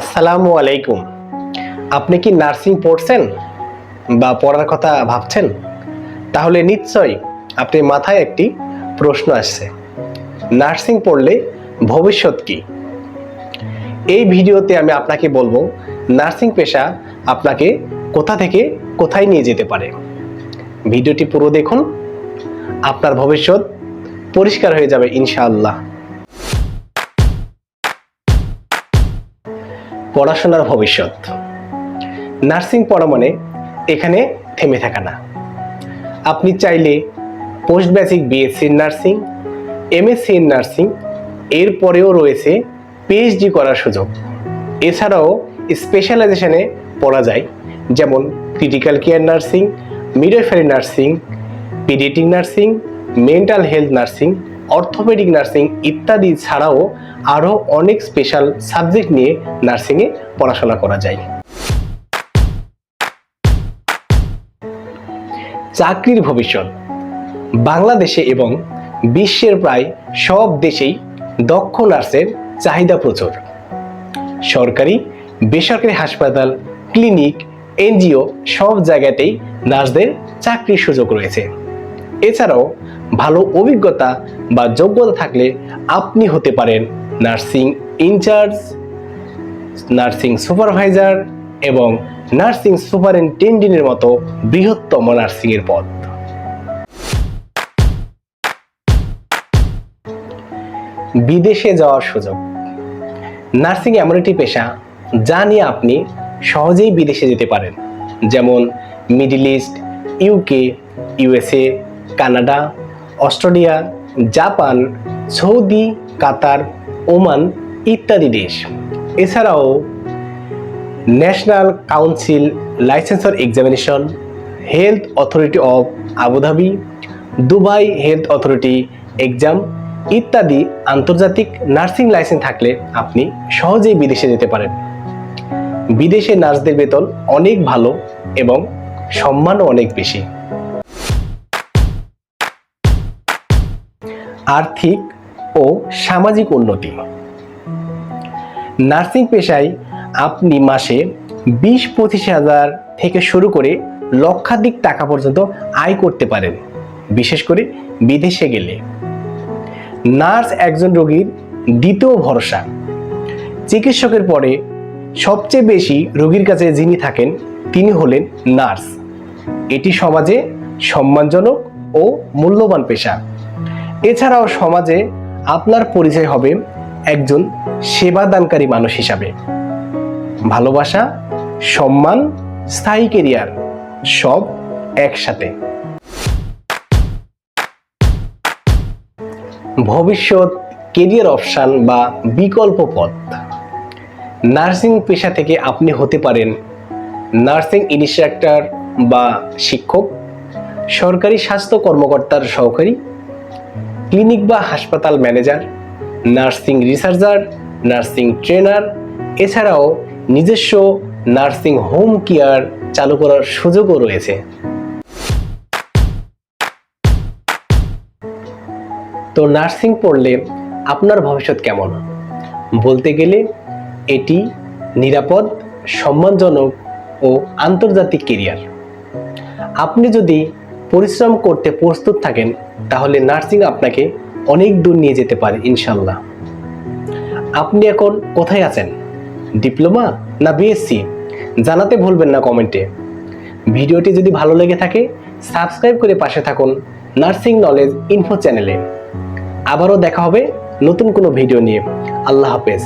আসসালামু আলাইকুম। আপনি কি নার্সিং পড়ছেন বা পড়ার কথা ভাবছেন? তাহলে নিশ্চয়ই আপনি মাথায় একটি প্রশ্ন আসছে। নার্সিং পড়লে ভবিষ্যৎ কি? এই ভিডিওতে আমি আপনাকে বলব, নার্সিং পেশা আপনাকে কোথা থেকে কোথায় নিয়ে যেতে পারে। ভিডিওটি পুরো দেখুন, আপনার ভবিষ্যৎ পরিষ্কার হয়ে যাবে ইনশাআল্লাহ। পড়াশোনার ভবিষ্যৎ। নার্সিং পড়া মানে এখানে থেমে থাকা না। আপনি চাইলে post basic BSc nursing MSc in nursing এরপরেও রয়েছে পিএইচডি করার সুযোগ। এছাড়াও স্পেশালাইজেশনে পড়া যায়, যেমন critical care nursing midwifery nursing paediatric nursing mental health nursing orthopaedic nursing ইত্যাদি ছাড়াও আরও অনেক স্পেশাল সাবজেক্ট নিয়ে নার্সিংয়ে পড়াশোনা করা যায়। চাকরির ভবিষ্যৎ। বাংলাদেশে এবং বিশ্বের প্রায় সব দেশেই দক্ষ নার্সের চাহিদা প্রচুর। সরকারি, বেসরকারি হাসপাতাল, ক্লিনিক, এনজিও সব জায়গাতেই নার্সদের চাকরির সুযোগ রয়েছে। এছাড়াও ভালো অভিজ্ঞতা বা যোগ্যতা থাকলে আপনি হতে পারেন নার্সিং ইনচার্জ, নার্সিং সুপারভাইজার এবং নার্সিং সুপারিনটেন্ডেন্টের মতো বৃহত্তম নার্সিংয়ের পদ। বিদেশে যাওয়ার সুযোগ। নার্সিং এমন একটি পেশা যা নিয়ে আপনি সহজেই বিদেশে যেতে পারেন। যেমন Middle East, UK, USA, Canada Australia, Japan, Saudi, Qatar, Oman ইত্যাদি দেশ। এছাড়াও national council licensure examination, health authority of Abu Dhabi, Dubai health authority exam ইত্যাদি আন্তর্জাতিক নার্সিং লাইসেন্স থাকলে আপনি সহজেই বিদেশে যেতে পারেন। বিদেশে নার্সদের বেতন অনেক ভালো এবং সম্মানও অনেক বেশি। আর্থিক ও সামাজিক উন্নতি। নার্সিং পেশায় আপনি মাসে বিশ পঁচিশ হাজার থেকে শুরু করে লক্ষাধিক টাকা পর্যন্ত আয় করতে পারেন, বিশেষ করে বিদেশে গেলে। নার্স একজন রোগীর দ্বিতীয় ভরসা। চিকিৎসকের পরে সবচেয়ে বেশি রোগীর কাছে যিনি থাকেন, তিনি হলেন নার্স। এটি সমাজে সম্মানজনক ও মূল্যবান পেশা। এছাড়াও সমাজে আপনার পরিচয় হবে একজন সেবাদানকারী মানুষ হিসাবে। ভালোবাসা, সম্মান, স্থায়ী কেরিয়ার, সব একসাথে। ভবিষ্যৎ, কেরিয়ার অপশান বা বিকল্প পথ। নার্সিং পেশা থেকে আপনি হতে পারেন নার্সিং ইনস্ট্রাক্টর বা শিক্ষক, সরকারি স্বাস্থ্য কর্মকর্তার সহকারী ক্লিনিক বা হাসপাতাল manager, nursing researcher, nursing trainer, এছাড়াও নিজস্ব নার্সিং হোম কেয়ার চালু করার সুযোগও রয়েছে। তো নার্সিং পড়লে আপনার ভবিষ্যৎ কেমন? বলতে গেলে এটি নিরাপদ, সম্মানজনক ও আন্তর্জাতিক কেরিয়ার। আপনি যদি পরিশ্রম করতে প্রস্তুত থাকেন, তাহলে নার্সিং আপনাকে অনেক দূর নিয়ে যেতে পারে, ইনশাল্লাহ। আপনি এখন কোথায় আছেন? ডিপ্লোমা না বিএসসি জানাতে ভুলবেন না কমেন্টে। ভিডিওটি যদি ভালো লেগে থাকে, সাবস্ক্রাইব করে পাশে থাকুন নার্সিং নলেজ ইনফো চ্যানেলে। আবারও দেখা হবে নতুন কোনো ভিডিও নিয়ে। আল্লাহ হাফেজ।